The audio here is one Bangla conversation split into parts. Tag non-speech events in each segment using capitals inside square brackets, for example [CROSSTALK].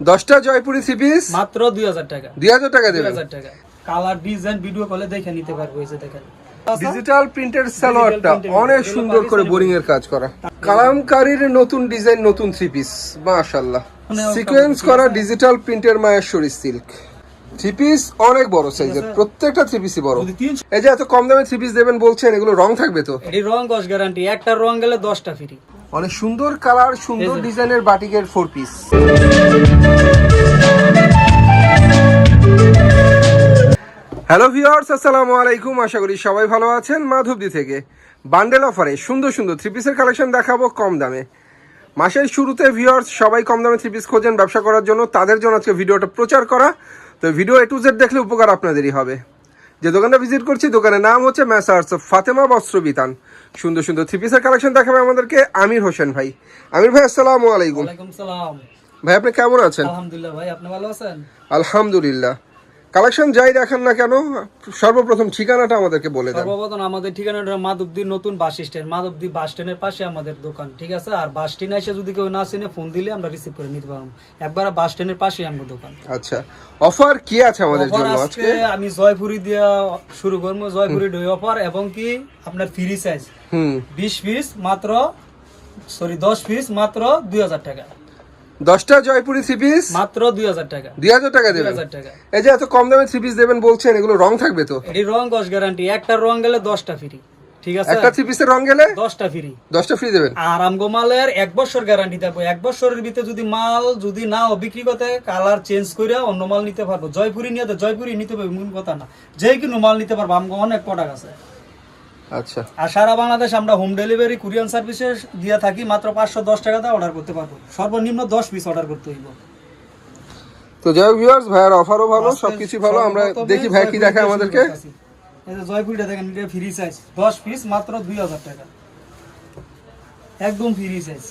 দশটা জয়পুরি থ্রি পিস মাত্র দুই হাজার টাকা। দুই হাজার টাকা দুই হাজার টাকা। কালার ডিজাইন ভিডিও কলে দেখে নিতে পারব এই যে দেখেন। ডিজিটাল সালোয়ারটা অনেক সুন্দর করে বোরিং এর কাজ করা। কালামকারীর নতুন ডিজাইন নতুন থ্রি পিস মাশাআল্লাহ। সিকোয়েন্স করা ডিজিটাল প্রিন্টের মায়েশ্বরী সিল্ক থ্রি পিস অনেক বড় সাইজের প্রত্যেকটা থ্রি পিসই বড়। এই যে এত কম দামে থ্রি পিস দেবেন বলছেন এগুলো রং থাকবে তো? এটি রং গ্যারান্টি একটা রং গেলে দশটা ফ্রি অনেক সুন্দর কালার সুন্দর ডিজাইনের বাটিকের ফোর পিস হ্যালো ভিউয়ার্স আসসালামু আলাইকুম। আশা করি সবাই ভালো আছেন মাধবদি থেকে। বান্ডেল অফারে সুন্দর সুন্দর থ্রি পিসের কালেকশন দেখাবো কম দামে। মাসের শুরুতে ভিউয়ার্স সবাই কম দামে থ্রি পিস খোঁজেন ব্যবসা করার জন্য। তাদের জন্য আজকে ভিডিওটা প্রচার করা। তো ভিডিও এ টু জেড দেখলে উপকার আপনাদেরই হবে। যে দোকানটা ভিজিট করছি দোকানের নাম হচ্ছে ম্যাসার্স ফাতেমা বস্ত্র বিতান সুন্দর সুন্দর থ্রি পিসের কালেকশন দেখাবে আমাদেরকে আমির হোসেন ভাই। আমির ভাই আসসালামু আলাইকুম। ওয়ালাইকুম সালাম। ভাই আপনি কেমন আছেন? আলহামদুলিল্লাহ ভাই আপনি ভালো আছেন? আলহামদুলিল্লাহ। কালেকশন যাই দেখেন না কেন সর্বপ্রথম ঠিকানাটা আমাদেরকে বলে দেন। সর্বপ্রথম আমাদের ঠিকানাটা মাধবদীর নতুন বাস স্ট্যান্ড। মাধবদী বাস স্ট্যান্ডের পাশে আমাদের দোকান ঠিক আছে? আর বাস স্ট্যান্ড এসে যদি কেউ না চিনে ফোন দিলে আমরা রিসিভ করে নিতে পারব। একবার বাস স্ট্যান্ডের পাশে আমাদের দোকান। আচ্ছা অফার কি আছে আমাদের জন্য আজকে আমি জয়পুরি দিয়া শুরু করব জয়পুরি ডই অফার এবং কি আপনার ফ্রি সাইজ হুম। বিশ পিস মাত্র সরি দশ পিস মাত্র দুই হাজার টাকা। দশটা জয়পুরি থ্রি পিস মাত্র দুই হাজার টাকা। দুই হাজার টাকা দেবেন। টাকা। এই যে এত কম দামে থ্রি পিস দেবেন বলছেন এগুলো রং থাকবে তো? এটি রং গস গ্যারান্টি একটা রং গেলে দশটা ফ্রি ঠিক আছে? একটা থ্রি পিসের রং গেলে? দশটা ফ্রি দশটা ফ্রি দেবেন। আর আমগো মালের এক বছর গ্যারান্টি এক বছরের ভিতরে যদি মাল যদি নাও বিক্রি করতে কালার চেঞ্জ করে অন্য মাল নিতে পারব। জয়পুরি নিয়ে তো জয়পুরি নিতে পারব এমন কথা না। যে কোনো মাল নিতে পারব। আমগো অনেক প্রোডাক্ট আছে। আচ্ছা। আর সারা বাংলাদেশ আমরা হোম ডেলিভারি কুরিয়ান সার্ভিসে দিয়ে থাকি মাত্র পাঁচশো দশ টাকাতে অর্ডার করতে পারব। সর্বনিম্ন দশ পিস অর্ডার করতে হইব। তো যাই হোক ভিউয়ার্স ভাইয়ার অফারও ভালো সবকিছু ভালো। আমরা দেখি ভাই কি দেখায় আমাদেরকে। শুরু করতেছি। এই যে জয়পুরিটা দেখেন এটা ফ্রি সাইজ দশ পিস মাত্র দুই হাজার টাকা। একদম ফ্রি সাইজ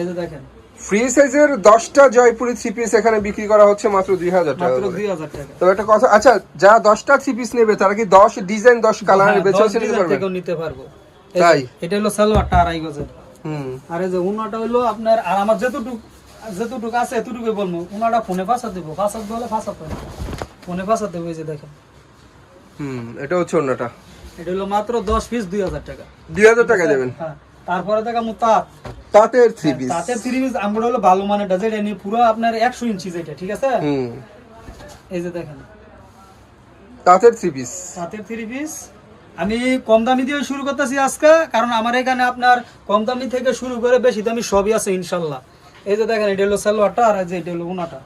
এই যে দেখেন ফ্রি সাইজের দশটা জয়পুরি থ্রি পিস এখানে বিক্রি করা হচ্ছে মাত্র দুই হাজার টাকা তো একটা কথা আচ্ছা যারা দশটা থ্রি পিস নেবে তারা কি দশ ডিজাইন দশ কালারের হ্যাঁ, বেছে বেছে নিতে পারবে? নিতে পারব। তাই? এটা হলো সালোয়ারটা আড়াই গজের। হুম। আর এই যে উনাটা হলো আপনার আর আমার যেতটুকু যেতটুকু আছে এতটুকুই বলব। উনাটা ফোনে ফাঁসা দেবো। ফাঁসা বলে ফাঁসা দেবো ফোনে ফাঁসা দেবো এই যে দেখেন। হুম এটা হচ্ছে অন্যটা। এটা হলো মাত্র দশ পিস দুই হাজার টাকা। দুই হাজার টাকা দেবেন? হ্যাঁ। তারপরে দেখা তাঁত তাঁতের থ্রি পিস তাতে থ্রি পিস আমরা হলো ভালো মানেটা যেটা নিয়ে পুরো আপনার একশো ইঞ্চি যেটা ঠিক আছে? হুম। এই যে দেখেন। তাঁতের থ্রি পিস তাঁতের থ্রি পিস আমি কম দামি দিয়ে শুরু করতেছি আজকে কারণ আমার এখানে আপনার কম দামি থেকে শুরু করে বেশি দামি সবই আছে ইনশাল্লাহ। এই যে দেখেন এটা হলো সালোয়ারটা আর এই যে এটা হলো উনাটা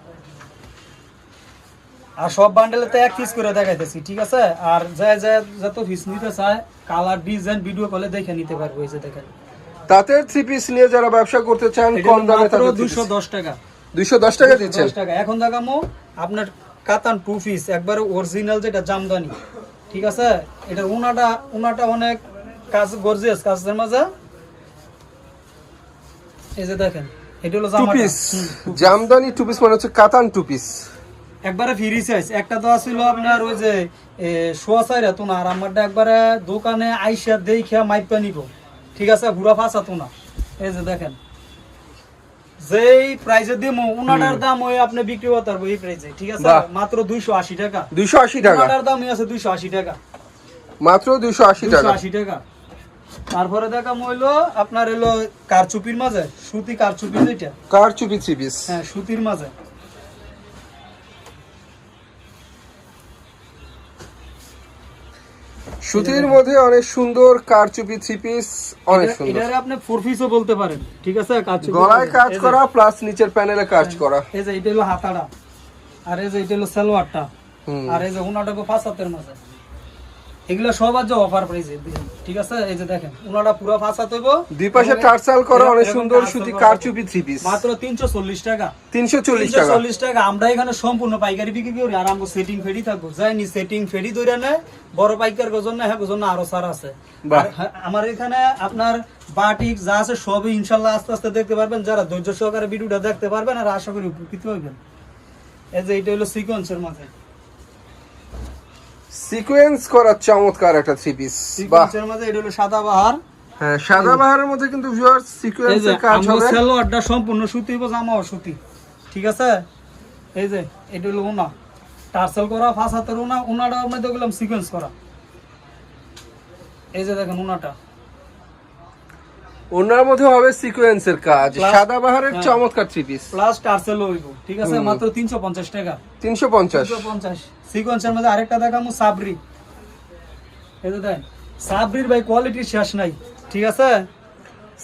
আর সব বান্ডেলে তো এক পিস করে দেখাইতেছি ঠিক আছে? আর যা যা যত পিস নিতে চায় কালার ডিজাইন ভিডিও কলে দেখে নিতে পারব এই যে দেখেন। তাঁতের থ্রি পিস নিয়ে যারা ব্যবসা করতে চান কম দামে তাঁতের দুশো দশ টাকা। দুইশো দশ টাকা দিচ্ছেন দশ টাকা। এখন দেখামো আপনার কাতান টু পিস একবারে অরিজিনাল যেটা জামদানি। ঠিক আছে? এটা উনাটা উনাটা অনেক কাজ গর্জিয়াস কাজের মাঝে। এই যে দেখেন এটা হলো two piece jamdani two piece মানে হচ্ছে কাতান টু পিস একবারে ফ্রি সাইজ একটা তো ছিল আপনার ওই যে সোয়া চাইরা তো না আর আমারটা একবারে দোকানে আইসা দেখে মাইপা নিব। ঠিক আছে ঘুরা ফাঁসা তো না। এই যে দেখেন। যেই প্রাইজে দিব উনাটার দাম ওই আপনি বিক্রি করতে পারব এই প্রাইজে ঠিক আছে? মাত্র দুইশো আশি টাকা। দুইশো আশি টাকা? উনাটার দামই আছে দুইশো আশি টাকা। মাত্র দুইশো আশি দুইশো টাকা আশি টাকা। তারপরে দেখা হইল আপনার হলো কারচুপির মাঝে সুতি কারচুপি যেটা। কার চুপি থ্রি হ্যাঁ সুতির মাঝে। সুতির মধ্যে অনেক সুন্দর কারচুপি থ্রি পিস অনেক সুন্দর। এটারে আপনি ফোর পিসও বলতে পারেন ঠিক আছে? কারচুপি গলায় কাজ করা প্লাস নিচের প্যানেলে কাজ করা। এই যে এটা হলো হাতাড়া। আর এই যে এটা হলো সালোয়ারটা। আর এই যে উনাটাকে পাঁচ হাতের মাঝে। এগুলো সব অফার প্রাইসে ঠিক আছে? এই যে দেখেন পুরো দুই পাশে টার্সাল করা অনেক সুন্দর সুতি করা কার থ্রি পিস মাত্র তিনশো চল্লিশ টাকা। তিনশো চল্লিশ তিনশো টাকা চল্লিশ টাকা। আমরা এখানে সম্পূর্ণ পাইকারি বিক্রি করি আর আমরা সেটিং থাকব। যাইনি সেটিং ধরে নেয় বড় পাইকার জন্য হ্যাঁ জন্য আরও সার আছে। হ্যাঁ, আমার এখানে আপনার বাটিক যা আছে সবই ইনশাল্লাহ আস্তে আস্তে দেখতে পারবেন। যারা ধৈর্য সহকারে ভিডিওটা দেখতে পারবেন আর আশা করি উপকৃত হইবেন। এই যে এটা হলো সিকোয়েন্সের মাঝে সিকোয়েন্স করা চমৎকার একটা থ্রি পিস সিকোয়েন্সের মধ্যে এটা হলো সাদা বাহার। হ্যাঁ সাদা বাহারের মধ্যে কিন্তু ভিউয়ার্স সিকোয়েন্সের কাজ আমরা হবে। সালোয়ারটা সম্পূর্ণ সুতি বা জামাও সুতি। ঠিক আছে? এই যে এটা হলো উনা টার্সেল করা ফাঁস হাতের উনা উনাটা মধ্যে গেলাম সিকোয়েন্স করা। এই যে দেখেন উনাটা ওনার মধ্যে হবে সিকোয়েন্সের কাজ। সাদা বাহারের হ্যাঁ। চমৎকার থ্রি পিস প্লাস টার্সেল হইব ঠিক আছে? মাত্র তিনশো পঞ্চাশ টাকা। তিনশো পঞ্চাশ। তিনশো পঞ্চাশ। সিকোয়েন্সের মধ্যে আরেকটা দেখামু সাবরি এই দেন সাবরির ভাই কোয়ালিটি শেষ নাই ঠিক আছে?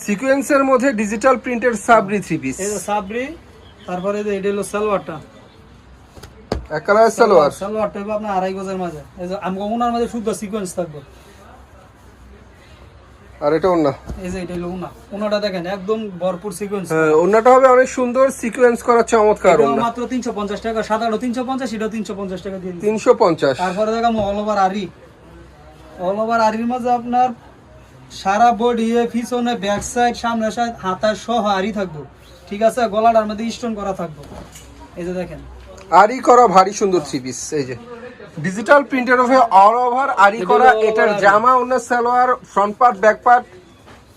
সিকোয়েন্সের মধ্যে ডিজিটাল প্রিন্টের সাবরি থ্রি পিস এই সাবরি তারপরে এই যে এটা হলো সালোয়ারটা। এক কালার সালোয়ার। সালোয়ারটা হইব আপনার আড়াই গজের মাঝে। এই যে আমগো ওনার মাঝে শুদ্ধ সিকোয়েন্স থাকবে। আর এটা ওনা এই যে এটা হলো দেখেন একদম ভরপুর সিকোয়েন্স হ্যাঁ হবে অনেক সুন্দর সিকোয়েন্স করা চমৎকার মাত্র তিনশো পঞ্চাশ টাকা সাদাটা তিনশো পঞ্চাশ এটাও তিনশো পঞ্চাশ টাকা দিয়ে দিচ্ছি। তিনশো পঞ্চাশ। তারপরে দেখাম অল ওভার আরি। অল ওভার আরির মাঝে আপনার সারা বডি পিছনে ব্যাক সাইড সামনে সাইড হাতায় সহ আরি থাকব। ঠিক আছে? গলাটার মধ্যে স্টোন করা থাকব। এই যে দেখেন। আরি করা ভারী সুন্দর থ্রি পিস এই যে। ডিজিটাল প্রিন্টের হবে অল ওভার আরি করা এটার জামা অন্য salwar front part back part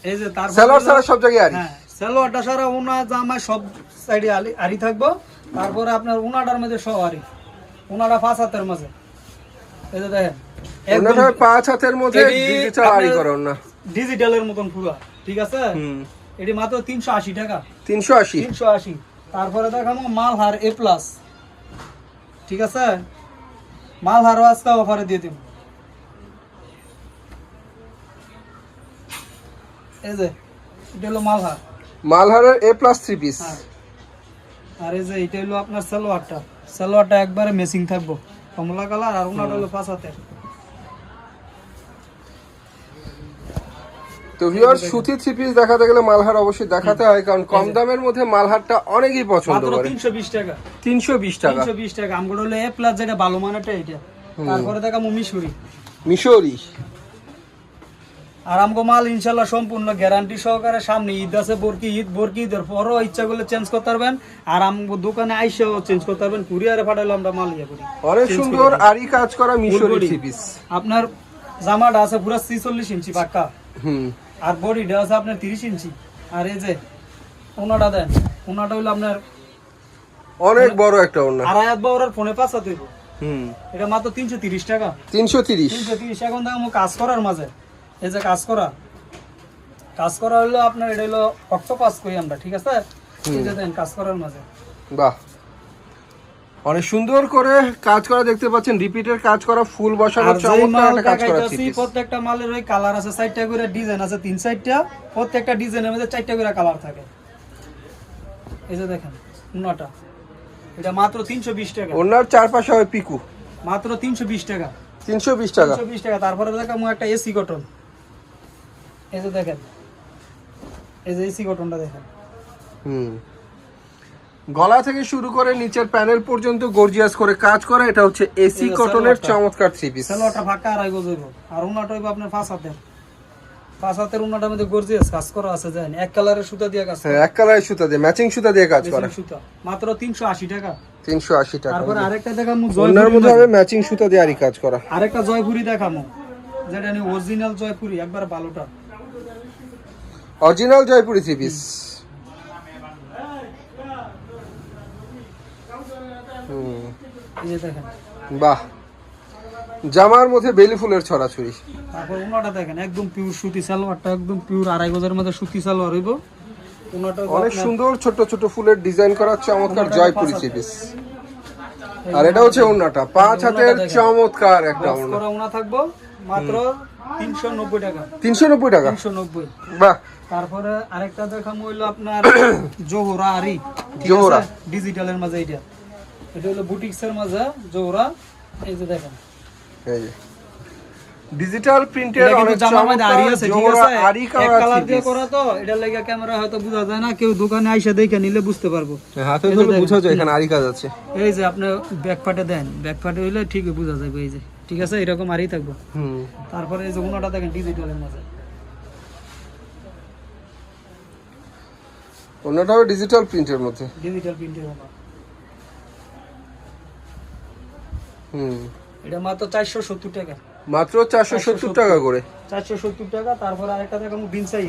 এই যে তারপর সালোয়ার ছাড়া সব জায়গায় আরি হ্যাঁ সালোয়ারটা সারা উনা জামা সব সাইডে আরি থাকব। তারপরে আপনার উনাটার মধ্যে সব আরি উনাটা পাঁচ হাতের মাঝে এই যে দেখেন ওনাটা পাঁচ হাতের মধ্যে ডিজিটাল আরি করা ওনা ডিজিটালের মতন পুরো ঠিক আছে? হুম। এটি মাত্র তিনশো আশি টাকা। তিনশো আশি। তিনশো আশি। তারপরে দেখাবো মালহার এ প্লাস ঠিক আছে? মালহারও আজকে অফারে দিয়ে দিব। এই যে এটা হলো মালহার মালহারের এ প্লাস থ্রি পিস হ্যাঁ। আর এই যে এটা হলো আপনার সালোয়ারটা। সালোয়ারটা একবারে মেসিং থাকব। কমলা কালার আর ওনাটা হলো পাঁচ হাতের। তো ভিউয়ার সুতি থ্রি পিস দেখাতে গেলে মালহার অবশ্যই দেখাতে হয় কারণ কম দামের মধ্যে মালহারটা অনেকেই পছন্দ করে। তিনশো বিশ টাকা। তিনশো বিশ টাকা। তিনশো বিশ টাকা। আমগুলো হলো এ প্লাস যেটা ভালো মানেটা এটা। তারপরে দেখাবো মিশুরি মিশরি। আর আমগো মাল ইনশাল্লাহ সম্পূর্ণ গ্যারান্টি সহকারে সামনে ঈদ আছে বরকি ঈদ বরকি ঈদের পরও ইচ্ছা করলে চেঞ্জ করতে পারবেন। আর আমগো দোকানে আইসেও চেঞ্জ করতে পারবেন। কুরিয়ারে পাঠালে আমরা মাল ইয়ে করি। অনেক সুন্দর আরি কাজ করা মিশরি body। পিস আপনার জামাটা আছে পুরো ছিচল্লিশ ইঞ্চি পাক্কা। হুম। আর বডিটা আছে আপনার তিরিশ ইঞ্চি। আর এই যে ওনাটা দেন ওনাটা হইল আপনার অনেক বড় একটা আড়াই হাত ফোনে পাঁচ হাত হইব। হুম। এটা মাত্র তিনশো তিরিশ টাকা। তিনশো তিরিশ। তিনশো তিরিশ এখন দেখো কাজ করার মাঝে। এই যে কাজ করা। কাজ করা হলো আপনার এটা হলো অক্টোপাস করি আমরা ঠিক আছে? এই যে দেন কাজ করার মাঝে। বাহ। অনেক সুন্দর করে কাজ করা দেখতে পাচ্ছেন। রিপিটের কাজ করা ফুল বসানো চমৎকার একটা কাজ করা প্রত্যেকটা মালের ওই কালার আছে চারটা করে ডিজাইন আছে তিন চারটা। প্রত্যেকটা ডিজাইনের মধ্যে চারটা করে কালার থাকে। এই যে দেখেন উন্নটা এটা মাত্র তিনশো বিশ টাকা। ওনার চারপাশে হয় পিকু। মাত্র তিনশো বিশ টাকা। তিনশো বিশ টাকা। তিনশো বিশ টাকা। তারপরে দেখাম একটা এসি কটন। এই যে দেখেন। এই যে এসি কটনটা দেখেন। হুম। গলা থেকে শুরু করে নিচের প্যানেল পর্যন্ত গর্জিয়াস করে কাজ করা এটা হচ্ছে এসি কটনের চমৎকার থ্রি পিস সালোয়ারটা ফাঁকা গজ হইব। আর উন্নাটা হইব আপনার পাঁচ হাতের। পাঁচ হাতের উন্নাটার মধ্যে গর্জিয়াস কাজ করা আছে জানেন? এক কালারের সুতা দিয়ে কাজ করা হ্যাঁ এক কালারের সুতা দিয়ে ম্যাচিং সুতা দিয়ে কাজ করা। সুতা। মাত্র তিনশো আশি টাকা। তিনশো আশি টাকা। তারপরে আরেকটা দেখামু জয়পুরি মধ্যে হবে ম্যাচিং সুতা দিয়ে আরই কাজ করা। আরেকটা জয়পুরি দেখামু যেটা নিয়ে অরিজিনাল জয়পুরি একবার ভালোটা। অরিজিনাল জয়পুরি থ্রি পিস বাহ। জামার মধ্যে বেলি ফুলের ছড়াছড়ি। তারপর উনাটা দেখেন একদম পিওর সুতি সালোয়ারটা একদম পিওর আড়াই গজের মধ্যে সুতি সালোয়ার হইব। উনাটা অনেক সুন্দর ছোট ছোট ফুলের ডিজাইন করা চমৎকার ওনাটা জয়পুরি পাঁচ থ্রি পিস আর এটা হচ্ছে ওড়নাটা পাঁচ হাতের চমৎকার একটা করা উনা থাকব মাত্র তিনশো নব্বই টাকা। তিনশো নব্বই টাকা? তিনশো নব্বই। বাহ। তারপরে আরেকটা দেখামু হইল আপনার [COUGHS] জোহরা আরি। জোহরা। ডিজিটালের মাঝে এটা এটা হলো বুটিক্সের মাঝে জোহরা। এই যে দেখেন। এই ডিজিটাল প্রিন্টের অনেক জামার মধ্যে আরি চমৎকার আছে, ঠিক আছে? আরি এক কালার দিয়ে করা তো, এটার লাগি ক্যামেরা হয়তো বোঝা যায় না, কেউ দোকানে আইসা দেখে নিলে বুঝতে পারব। হাতে এই যে ধরে দেখেন। বোঝা যায় এখানে আরি কাজ আছে এই যে আপনি ব্যাক পার্টে দেন, ব্যাক পার্টে হইলে ঠিকই বোঝা যাবে, এই যে। ঠিক আছে, এরকম আরই থাকব। হুম তারপরে এই যে দেখেন ডিজিটালের ডিজিটাল প্রিন্টের মধ্যে ডিজিটাল প্রিন্টের উনা। হুম এটা মাত্র চারশো সত্তর টাকা। মাত্র চারশো সত্তর টাকা করে? চারশো সত্তর টাকা তারপরে আরেকটা দেখাবো বিনসাই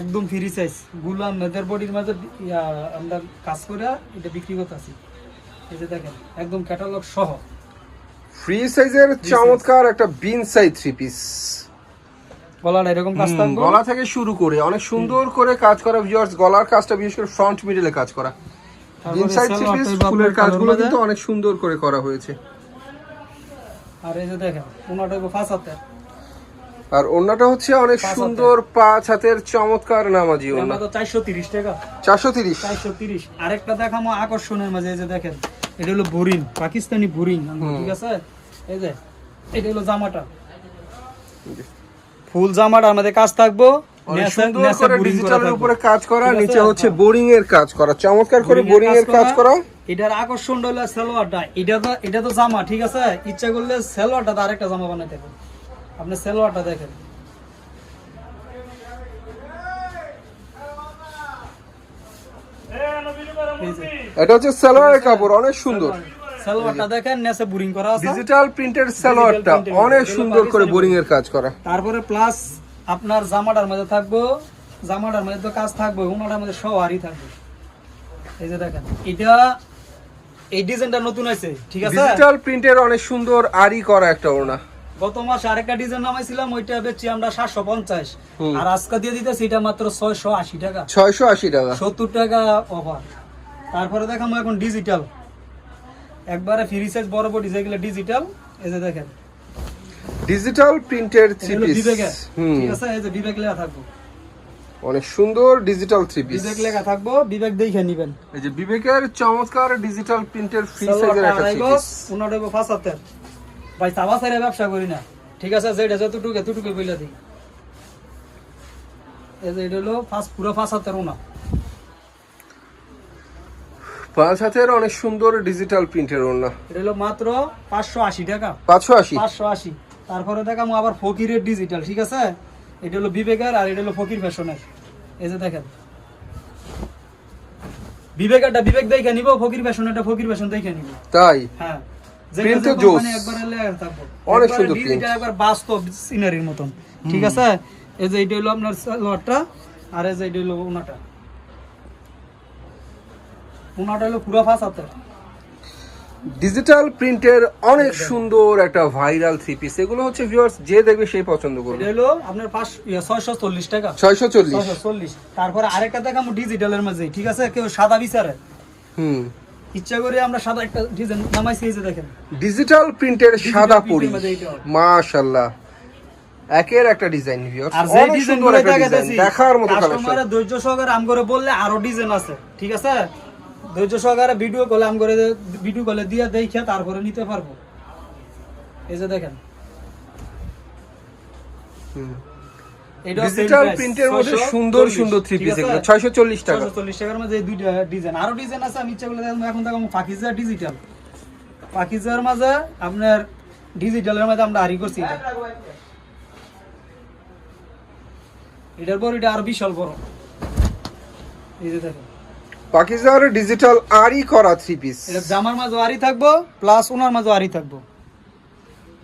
একদম ফ্রি সাইজ গুলাম বডির মাঝে আমরা কাজ করে এটা বিক্রি এই যে দেখেন একদম ক্যাটালগ সহ। ফ্রি সাইজের চমৎকার একটা বিন সাইজ থ্রি পিস গলাটা এরকম কাজ থাকবে গলা। থেকে শুরু করে অনেক সুন্দর করে কাজ করা ভিউয়ার্স গলার কাজটা বিশেষ করে ফ্রন্ট মিডলে কাজ করা। তারপরে বিন সাইজ থ্রি পিস ফুলের কাজগুলো কিন্তু অনেক সুন্দর করে করা হয়েছে। আর এই যে দেখেন ওনাটা হইবো পাঁচ হাতে আর ওন্নাটা হচ্ছে অনেক সুন্দর পাঁচ হাতের চমৎকার নামাজি ওন্না তো চারশো তিরিশ টাকা। চারশো তিরিশ। চারশো তিরিশ। আরেকটা দেখামো আকর্ষণের মাঝে এই যে দেখেন এটা হলো বুরিং পাকিস্তানি বুরিং ঠিক আছে? এই যে এটা হলো জামাটা। ফুল জামাটার মধ্যে কাজ থাকব ডিজিটালের উপরে কাজ করা নিচে হচ্ছে। বোরিং এর কাজ করা। চমৎকার করে বোরিং এর কাজ করা। এটার আকর্ষণ হলো সালোয়ারটা। এটা তো এটা তো জামা ঠিক আছে? ইচ্ছা করলে সালোয়ারটা তো আরেকটা জামা বানাইতে পারেন আপনি সালোয়ারটা দেখেন। এটা হচ্ছে সালোয়ারের কাপড় অনেক সুন্দর। সালোয়ারটা দেখেন নেসে বুরিং করা আছে। ডিজিটাল প্রিন্টের সালোয়ারটা অনেক সুন্দর করে বোরিং। এর কাজ করা। তারপরে প্লাস আপনার জামাটার মধ্যে থাকব। জামাটার মধ্যে তো কাজ থাকবে উনাটার মধ্যে সবারই থাকবে। এই যে দেখেন এটা এই ডিজাইনটা নতুন আছে ঠিক আছে? ডিজিটাল প্রিন্টের অনেক সুন্দর আরি করা একটা ওড়না। গত মাসে আরেকটা ডিজাইন নামাইছিলাম ওইটা বেচছি আমরা সাতশো পঞ্চাশ। আর আজকে দিয়ে দিতেছি এটা মাত্র ছয়শো আশি টাকা। ছয়শো আশি টাকা। সত্তর টাকা অফার তারপরে দেখাবো এখন ডিজিটাল একবারে ফ্রি সাইজ বড় বডি যেগুলো ডিজিটাল এই যে দেখেন। ডিজিটাল প্রিন্টের থ্রি পিস ঠিক আছে? এই যে বিবেক লেখা থাকব। অনেক সুন্দর ডিজিটাল থ্রি পিস বিবেক লেখা থাকব বিবেক দেখে নিবেন। এই যে বিবেকের চমৎকার ডিজিটাল প্রিন্টের ফ্রি সাইজের একটা থ্রি পিস উনার হইবো পাঁচ হাতের। ভাই ছাইরা ব্যবসা করি না। ঠিক আছে যেটা যতটুকু এতটুকু বইলা দিই। এই যে এটা হলো ফার্স্ট পুরো ওনা পাঁচ হাতের অনেক সুন্দর ডিজিটাল প্রিন্টের ওড়না। এটা হলো মাত্র পাঁচশো আশি টাকা। পাঁচশো আশি? পাঁচশো আশি। তারপরে দেখামো আবার ফকিরের ডিজিটাল ঠিক আছে? এটা হলো বিবেকের আর এটা হলো ফকির ফ্যাশনের এই যে দেখেন। বিবেকেরটা বিবেক দেখে নিব ফকির ফ্যাশনেরটা ফকির ফ্যাশন দেখে নিব। তাই? হ্যাঁ Print জোস। একবার এলে থাকব। অনেক সুন্দর digital, print। একবার বাস্তব সিনারির মতন। ঠিক আছে? এই যে এটা হলো আপনার সালোয়ারটা আর এই যে এটা হলো ওনাটা ওনাটা হলো পুরো ফাঁস হাতের। ডিজিটাল প্রিন্টের অনেক সুন্দর একটা ভাইরাল থ্রি পিস এগুলো হচ্ছে ভিউয়ার্স যে দেখবে সেই পছন্দ করবে। এটা হলো আপনার পাঁচ ছয়শো চল্লিশ টাকা। ছয়শো চল্লিশ। ছয়শো চল্লিশ। তারপরে আরেকটা দেখাবো ডিজিটালের মাঝে। ঠিক আছে? কেউ সাদা বিচারে? হুম। ইচ্ছা করে আমরা সাদা একটা ডিজাইন নামাইছি এই যে দেখেন। ডিজিটাল প্রিন্টের সাদা পরি। মধ্যে। মাশাআল্লাহ। একের একটা ডিজাইন ভিউয়ার্স আর যে ডিজাইন দেখার মতো কালেকশন কাস্টমারে ধৈর্য সহকারে আম করে বললে আরও ডিজাইন আছে। ঠিক আছে? ধৈর্য সহকারে ভিডিও কলে আম করে ভিডিও কলে দিয়ে দেখে তারপরে নিতে পারব। এই যে দেখেন। ডিজিটাল প্রিন্টের মধ্যে সুন্দর সুন্দর থ্রি পিস এগুলো ছয়শো চল্লিশ টাকা। চল্লিশ টাকার মধ্যে দুইটা ডিজাইন আরও ডিজাইন আছে আমি ইচ্ছা করলে এখন পাকিজা ডিজিটাল পাকিজার মাঝে আপনার ডিজিটালের মধ্যে আমরা আরি করছি এটা। এটার পর এটা আরও বিশাল বড়। এই যে দেখেন। পাকিস্তান ডিজিটাল আরই করা থ্রি পিস এটা জামার মাঝে আরি থাকব প্লাস ওনার মাঝে আরি থাকব।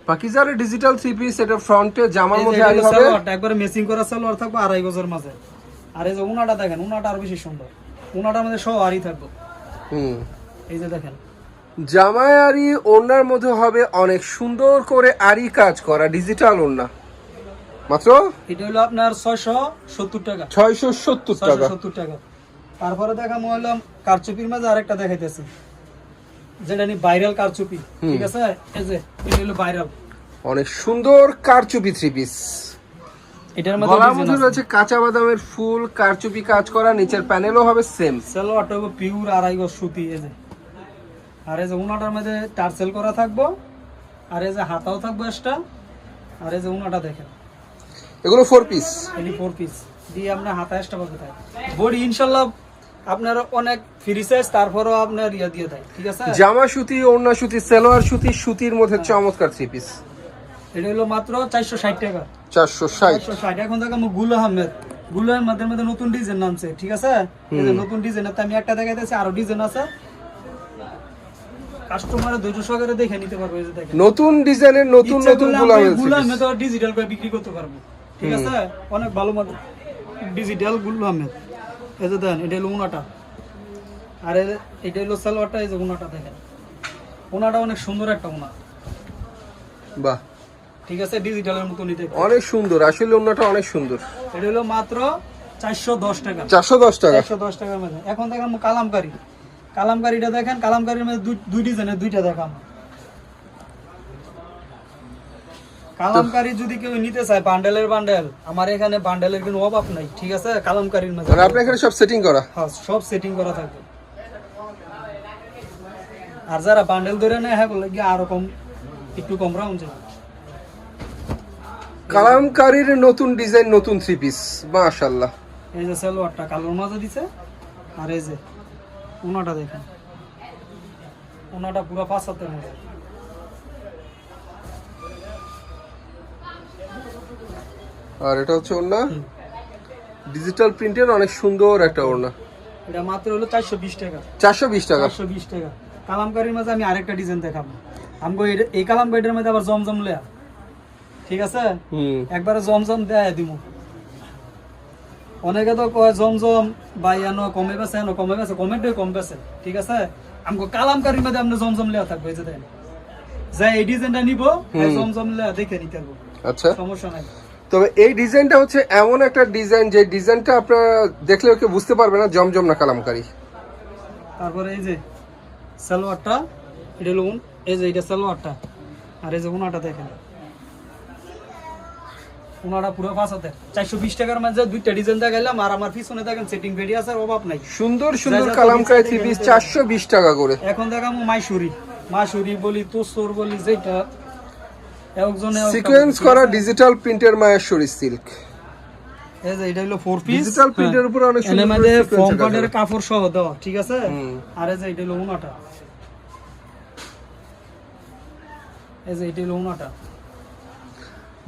পাকিস্তানের ডিজিটাল থ্রি পিস এটা ফ্রন্টে জামার মধ্যে এটা আরি হলো হবে একবারে মেসিং করা সালোয়ার থাকব আড়াই গজের মাঝে। আর এই যে উনাটা দেখেন উনাটা আরও বেশি সুন্দর। উনাটার মধ্যে সব আরি থাকব। হুম। এই যে দেখেন। জামায় আরি ওড়নার মধ্যে হবে অনেক সুন্দর করে আরি কাজ করা ডিজিটাল ওড়না। মাত্র? এটা হলো আপনার ছয়শো সত্তর টাকা। ছয়শো সত্তর ছয়শো টাকা। সত্তর টাকা। তারপরে দেখা মহলাম কারচুপির মাঝে আরেকটা দেখাইতেছি। যেটা নি ভাইরাল কারচুপি ঠিক আছে? এই যে এটা হলো ভাইরাল অনেক সুন্দর কারচুপি থ্রি পিস এটার মধ্যে গলার মধ্যে রয়েছে কাঁচা বাদামের ফুল কারচুপি কাজ করা নিচের প্যানেলও হবে সেম সালোয়ারটা হবে পিওর আড়াই গজ সুতি এই যে। আর এই যে উনাটার মধ্যে টার্সেল করা থাকব আর এই যে হাতাও থাকব এক্সট্রা আর এই যে উনাটা দেখেন। এগুলো ফোর পিস এটি ফোর পিস দিয়ে আপনার হাতা এক্সট্রা পাবে থাকে বডি ইনশাল্লাহ আপনার অনেক ফ্রি সাইজ তারপরেও আপনার ইয়ে দিয়ে দেয় ঠিক আছে? জামা সুতি ওড়না সুতি সালোয়ার সুতি সুতির মধ্যে চমৎকার থ্রি পিস এটা হলো মাত্র চারশো ষাট টাকা। চারশো ষাট। চারশো ষাট। এখন দেখো গুল আহমেদ। গুল আহমেদের মধ্যে নতুন ডিজাইন নামছে ঠিক আছে? নতুন ডিজাইন আমি একটা দেখাইতেছি আরও ডিজাইন আছে। কাস্টমারের ধৈর্য সহকারে দেখে নিতে পারবে যে দেখেন। নতুন ডিজাইনের নতুন নতুনগুলা গুল আহমেদ ডিজিটাল করে বিক্রি করতে পারব ঠিক আছে? অনেক ভালো মতো ডিজিটাল গুল্লু আহমেদ। এই যে দেন এটা হলো উনাটা। আর এটা হলো সালোয়ারটা এই যে উনাটা দেখেন। উনাটা অনেক সুন্দর একটা উনা। বাহ। ঠিক আছে ডিজিটালের মতো নিতে অনেক সুন্দর আসলে অন্যটা অনেক সুন্দর। এটা হলো মাত্র চারশো দশ টাকা। চারশো দশ টাকা? চারশো দশ টাকার মধ্যে। এখন দেখেন কালামকারি। কালামকারিটা দেখেন কালামকারির মধ্যে দুই- দুই ডিজাইনের দুইটা দেখাম। কালামকারি যদি কেউ নিতে চায় বান্ডেলের বান্ডেল আমার এখানে বান্ডেলের কোনো অভাব নাই ঠিক আছে? কালামকারির মধ্যে মানে আপনার এখানে সব সেটিং করা? হ্যাঁ সব সেটিং করা থাকবে। আর যারা বান্ডেল ধরে নেয় হ্যাঁ বলে গিয়ে আরও কম একটু কম রাউন্ড যাবে কালামকারীর নতুন ডিজাইন নতুন থ্রি পিস মাশাল্লাহ এই যে সালোয়ারটা কালোর মাঝে দিছে আর এই যে ওনাটা দেখেন। ওনাটা পুরো পাঁচ হাতের মধ্যে। আর এটা হচ্ছে ওড়না। ডিজিটাল প্রিন্টের অনেক সুন্দর একটা ওড়না। এটা মাত্র হলো চারশো বিশ টাকা। চারশো বিশ টাকা। চারশো বিশ টাকা। কালামকারির মাঝে আমি আরেকটা ডিজাইন দেখাবো। আমি এই কালামকারিটার মধ্যে আবার জমজম লেয়া। ঠিক আছে? হুম। একবারে জমজম দেয় দিব। অনেকে তো কয় জমজম বা ইয়ানো কমে গেছে এনো কমে গেছে কমেন্টে কম গেছে। ঠিক আছে? আমাকে কালামকারির মধ্যে আপনি জমজম লেয়া থাকবে এই যে দেন। যা এই ডিজাইনটা নিব এই জমজম লেয়া দেখে নিতে পারব আচ্ছা। সমস্যা নাই। তবে এই ডিজাইনটা হচ্ছে এমন একটা ডিজাইন যে ডিজাইনটা আপনারা দেখলে ওকে বুঝতে পারবে না জমজম না কালামকারী। তারপরে এই যে সালোয়ারটা এটা লুন এই যে এটা সালোয়ারটা আর এই যে উনাটা দেখেন। উনাটা পুরো পাঁচ হাতে চারশো বিশ টাকার মাঝে দুইটা ডিজাইন দেখাইলাম আর আমার পিছনে দেখেন সেটিং ভেরি আছে অভাব নাই। সুন্দর সুন্দর কালামকারী থ্রি পিস চারশো বিশ টাকা করে। এখন দেখামো মাইসুরি মাসুরি বলি তোসর বলি যেটা সিকোয়েন্স করা ডিজিটাল প্রিন্টের মায়েশ্বরী সিল্ক এই যে এটা হলো ফোর পিস ডিজিটাল প্রিন্টের উপর অনেক সুন্দর মধ্যে ফর্ম কার্ডের কাপড় সহ দেওয়া ঠিক আছে? আর এই যে এটা হলো উনাটা এই যে এটা হলো উনাটা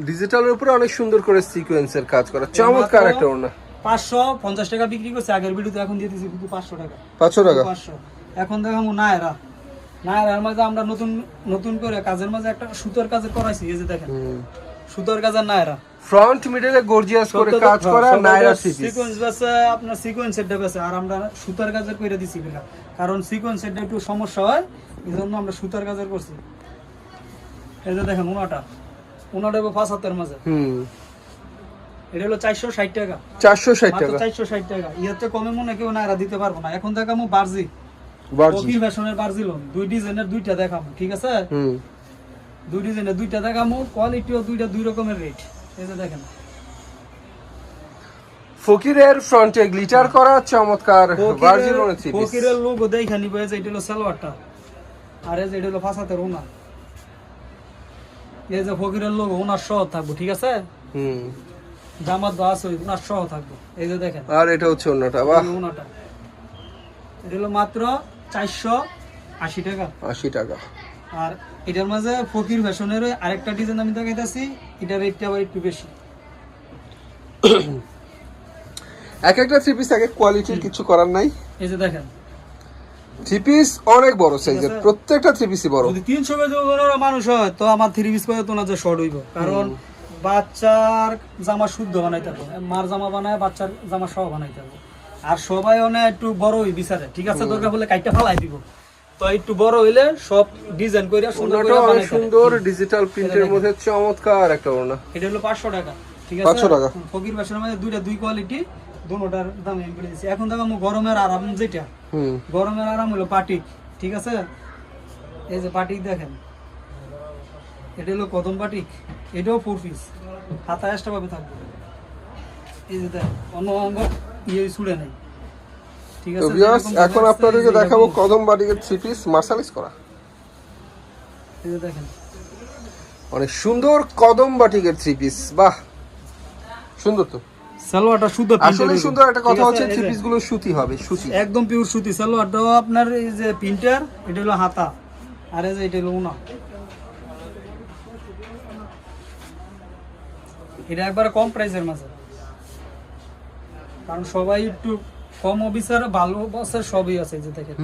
ডিজিটালের উপরে অনেক সুন্দর করে সিকোয়েন্সের কাজ করা। চমৎকার একটা পাঁচশো টাকা বিক্রি করছে। আগের ভিডিওতে এখন দিয়ে কিন্তু পাঁচশো টাকা। পাঁচশো টাকা? পাঁচশো। এখন দেখাবো নায়রা নায়রার মাঝে আমরা নতুন নতুন করে কাজের মাঝে একটা সুতোর করাইছি এই যে দেখেন। সুতোর নায়রা। ফ্রন্ট মিডলে গর্জিয়াস করে কাজ করা সিকোয়েন্স বেছে আপনার সিকোয়েন্স সেটটা বেছে আর আমরা সুতার কাজের করে দিছি বিলা কারণ সিকোয়েন্স সেটটা একটু সমস্যা হয় এই জন্য আমরা সুতার কাজের করছি। এই যে দেখেন উনাটা। উনাটা হবে পাঁচ হাতের মাঝে। হুম। এটা হলো চারশো ষাট টাকা। চারশো ষাট টাকা। চারশো ষাট টাকা। ইয়াতে কমে মনে কেউ নাইরা দিতে পারব না। এখন দেখামো বার্জি। কপি ফ্যাশনের বার্জি দুই ডিজাইনের দুইটা দেখামো ঠিক আছে? দুই ডিজাইনের দুইটা দেখামো কোয়ালিটিও দুইটা দুই রকমের রেট। এই যে দেখেন। ফকিরের ফ্রন্টে গ্লিটার করা চমৎকার ভার্জিলনের থ্রি পিস ফকিরের লোগো দেখা নিবে যে এটা হলো সালোয়ারটা। আর এই যে এটা হলো ফাঁসাতের ওনা। এই যে ফকিরের লোগো ওনার সহ থাকব ঠিক আছে? হুম। জামাত বা আছে ওনার সহ থাকব। এই যে দেখেন। আর এটা হচ্ছে বাহ। ওনাটা। এটা হলো মাত্র চারশো আশি টাকা। আশি টাকা। আর এটার মাঝে ফকির ফ্যাশনের আরেকটা ডিজাইন আমি দেখাইতেছি এটার রেটটা আবার একটু বেশি। [CLEARS THROAT] এক একটা থ্রি পিস এক এক কোয়ালিটির কিছু করার নাই। এই যে দেখেন। থ্রি পিস অনেক বড় সাইজের প্রত্যেকটা থ্রি পিসই বড়। যদি তিনশো কেজি ওজনের মানুষ হয় তো আমার থ্রি পিস করে তো না যে শর্ট হইব। কারণ বাচ্চার জামা শুদ্ধ বানাইতে হবে। মার জামা বানায় বাচ্চার জামা সহ বানাইতে হবে। আর সবাই অনেক একটু বড় হই বিচারে ঠিক আছে? দরকার বলে কাইটা ফালাই দিব। তো একটু বড় হইলে সব ডিজাইন করে সুন্দর করে হবে। সুন্দর ডিজিটাল প্রিন্টের মধ্যে চমৎকার একটা ওড়না। এটা হলো পাঁচশো টাকা ঠিক আছে? 500 টাকা। ফকির বাসনের মধ্যে দুইটা দুই কোয়ালিটি দুটার দাম আমি বলে দিচ্ছি এখন দেখো গরমের আরাম যেটা হুম। গরমের আরাম হলো পাটিক ঠিক আছে? এই যে পাটিক দেখেন এটা হলো কদম পাটিক এটাও ফোর পিস হাতা এক্সট্রা ভাবে থাকবে। এই যে দেখ অন্য অঙ্গ ইয়ে ছুড়ে নেই ঠিক আছে? ভিউয়ার্স এখন আপনাদেরকে দেখাবো এইরকম- কদম বাটিকের থ্রি পিস করা। এই যে দেখেন। অনেক সুন্দর কদম বাটিকের থ্রি পিস বাহ! সুন্দর তো। সালোয়ারটা শুদ্ধ আসলে সুন্দর একটা কথা হচ্ছে থ্রি পিসগুলো সুতি হবে সুতি। একদম পিওর সুতি। সালোয়ারটাও আপনার এই যে প্রিন্টার এটা হলো হাতা। আর এই যে এটা হলো উনা। এটা একবারে কম প্রাইসের মাঝে। কারণ সবাই একটু কম অফিসার ভালো বসের সবই আছে যে দেখেন।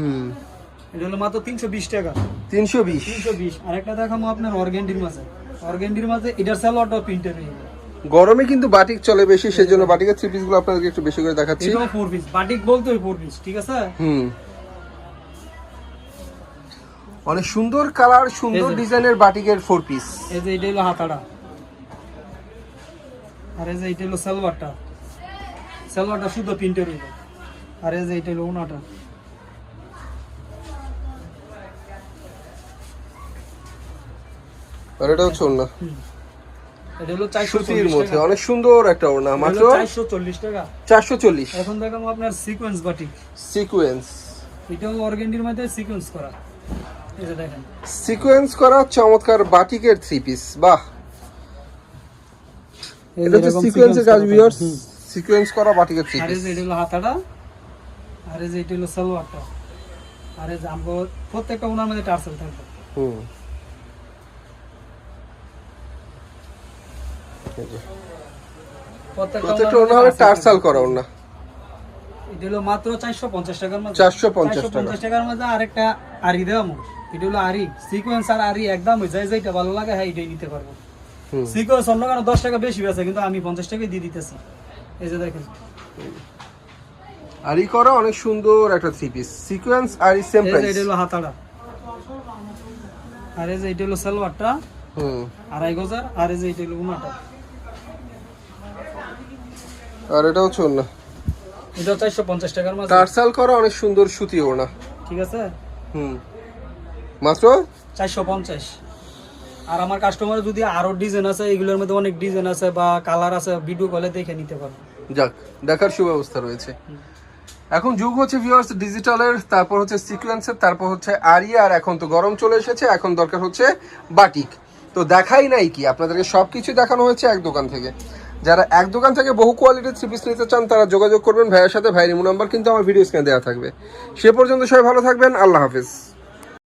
এটা হলো মাত্র তিনশো বিশ টাকা। তিনশো বিশ। তিনশো বিশ। আর একটা দেখাবো আপনার অর্গেন্ডির মাঝে। অর্গেন্ডির মাঝে এটার সালোয়ারটাও প্রিন্টার হয়ে যাবে গরমে কিন্তু বাটিক চলে বেশি সেজন্য বাটিকের থ্রি পিসগুলো আপনাদেরকে একটু বেশি করে দেখাচ্ছি। এটাও ফোর পিস বাটিক বলতে ওই ফোর পিস ঠিক আছে? হুম। অনেক সুন্দর কালার সুন্দর ডিজাইনের বাটিকের ফোর পিস এই যে এটা হলো হাতাটা আর এই যে এটা হলো সালোয়ারটা সালোয়ারটা শুদ্ধ প্রিন্টের হইল। আর এই যে এটা হলো ওনাটা। আর এটা হচ্ছে হুম। এটা হলো চারশো সুতির মধ্যে। অনেক সুন্দর একটা ওড়না মাত্র চারশো চল্লিশ টাকা। চারশো চল্লিশ। এখন দেখাবো আপনার সিকোয়েন্স বাটিক সিকোয়েন্স এটাও অর্গেন্ডির মধ্যে সিকোয়েন্স করা। এই যে দেখেন। সিকোয়েন্স করা চমৎকার বাটিকের থ্রি পিস বাহ। এটা যে হচ্ছে সিকোয়েন্সের কাজ ভিউয়ার্স হুম। সিকোয়েন্স করা বাটিকের থ্রি আর পিস এটা হলো হাতাটা আর এই যে এটা হলো সালোয়ারটা আর এই যে প্রত্যেকটা ওনার মধ্যে টার্সেল থাকবে হুম। প্রত্যেকটা ওনার হবে করা এটা হলো মাত্র চারশো পঞ্চাশ টাকার মধ্যে। 450 টাকা। পঞ্চাশ টাকার মধ্যে আরেকটা আরি দেওয়া এটা হলো আরি সিকোয়েন্স আর আরি একদম যায় যেটা ভালো লাগে হ্যাঁ এটাই নিতে পারব। সিকোয়েন্স অন্য কারণে দশ টাকা বেশি বেছে কিন্তু আমি পঞ্চাশ টাকাই দিয়ে দিতেছি। এই যে দেখেন। আরি করা অনেক সুন্দর একটা থ্রি পিস সিকোয়েন্স আর সেম প্রাইস এটা হলো হাতাটা আর এই যে এটা হলো সালোয়ারটা। হুম। আড়াই গজার। আর এই যে এটা হলো উনাটা। আর এটা হচ্ছে ওড়না এটা চারশো পঞ্চাশ টাকার মাঝে। টার্সাল করা অনেক সুন্দর সুতি ওড়না। ঠিক আছে? হুম। মাত্র? চারশো পঞ্চাশ। আর আমার কাস্টমার যদি আরও ডিজাইন আছে এগুলোর মধ্যে অনেক ডিজাইন আছে বা কালার আছে ভিডিও কলে দেখে নিতে পারব। যাক, দেখার সুব্যবস্থা রয়েছে। এখন যুগ হচ্ছে ভিউয়ার্স ডিজিটালের তারপর হচ্ছে সিকোয়েন্সের তারপর হচ্ছে আরিয়া, আর এখন তো গরম চলে এসেছে, এখন দরকার হচ্ছে বাটিক তো দেখাই নাই কি, আপনাদেরকে সব কিছু দেখানো হয়েছে এক দোকান থেকে। যারা এক দোকান থেকে বহু কোয়ালিটির থ্রি পিস নিতে চান, তারা যোগাযোগ করবেন ভাইয়ের সাথে, ভাইয়ের ইমো নাম্বার কিন্তু আমার ভিডিও স্ক্রিনে দেওয়া থাকবে। সে পর্যন্ত সবাই ভালো থাকবেন, আল্লাহ হাফিজ।